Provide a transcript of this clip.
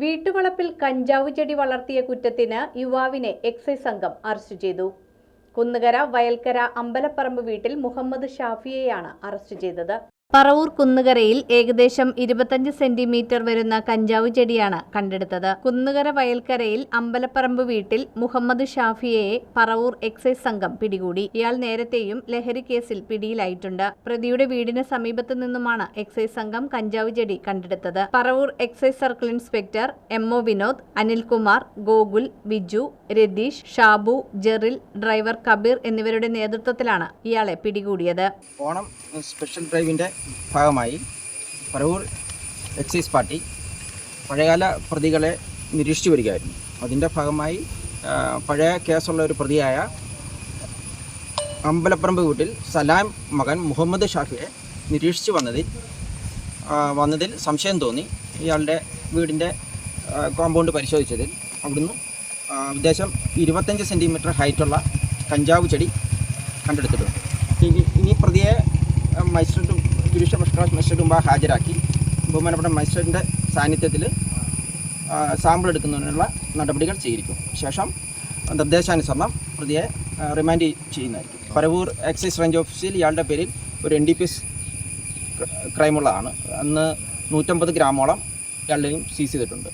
വീട്ടുവളപ്പിൽ കഞ്ചാവ് ചെടി വളർത്തിയ കുറ്റത്തിന് യുവാവിനെ എക്സൈസ് സംഘം അറസ്റ്റ് ചെയ്തു. കുന്നുകര വയൽക്കര അമ്പലപ്പറമ്പ് വീട്ടിൽ മുഹമ്മദ് ഷാഫിയെയാണ് അറസ്റ്റ് ചെയ്തത്. പറവൂർ കുന്നുകരയിൽ ഏകദേശം ഇരുപത്തഞ്ച് സെന്റിമീറ്റർ വരുന്ന കഞ്ചാവ് ചെടിയാണ് കണ്ടെടുത്തത്. കുന്നുകര വയൽക്കരയിൽ അമ്പലപ്പറമ്പ് വീട്ടിൽ മുഹമ്മദ് ഷാഫിയയെ പറവൂർ എക്സൈസ് സംഘം പിടികൂടി. ഇയാൾ നേരത്തെയും ലഹരി കേസിൽ പിടിയിലായിട്ടുണ്ട്. പ്രതിയുടെ വീടിന് സമീപത്തു നിന്നുമാണ് എക്സൈസ് സംഘം കഞ്ചാവ് ചെടി കണ്ടെടുത്തത്. Paravur excise circle inspector M O Vinod Anilkumar Gokul Biju Ratheesh Shabu Jeril driver Kabeer എന്നിവരുടെ നേതൃത്വത്തിലാണ് ഇയാളെ പിടികൂടിയത്. ഓണം സ്പെഷ്യൽ ഡ്രൈവിന്റെ ഭാഗമായി പറവൂർ എക്സൈസ് പാർട്ടി പഴയകാല പ്രതികളെ നിരീക്ഷിച്ചു വരികയായിരുന്നു. അതിന്റെ ഭാഗമായി പഴയ കേസുള്ള ഒരു പ്രതിയായ അമ്പലപ്പറമ്പ് വീട്ടിൽ സലാം മകൻ മുഹമ്മദ് ഷാഫിയെ നിരീക്ഷിച്ചു വന്നതിൽ വന്നതിൽ സംശയം തോന്നി. ഇയാളുടെ വീടിന്റെ കോമ്പൗണ്ട് പരിശോധിച്ചതിൽ അവിടുന്ന് ഏകദേശം ഇരുപത്തഞ്ച് സെന്റിമീറ്റർ ഹൈറ്റുള്ള കഞ്ചാവ് ചെടി കണ്ടെടുത്തിട്ടുണ്ട്. ഇനി പ്രതിയെ മജിസ്ട്രേറ്റ് ക്ലാസ് മജിസ്ട്രേറ്റ് മുമ്പ് ഹാജരാക്കി. ബഹുമാനപ്പെട്ട മജിസ്ട്രേറ്റിന്റെ സാന്നിധ്യത്തിൽ സാമ്പിൾ എടുക്കുന്നതിനുള്ള നടപടികൾ സ്വീകരിക്കും. ശേഷം നിർദ്ദേശാനുസരണം പ്രതിയെ റിമാൻഡ് ചെയ്യുന്നതായിരിക്കും. പരവൂർ എക്സൈസ് റേഞ്ച് ഓഫീസിൽ ഇയാളുടെ പേരിൽ ഒരു എൻ ഡി പി എസ് ക്രൈമുള്ളതാണ്. അന്ന് നൂറ്റമ്പത് ഗ്രാമോളം ഇയാളുടെയും സീസ് ചെയ്തിട്ടുണ്ട്.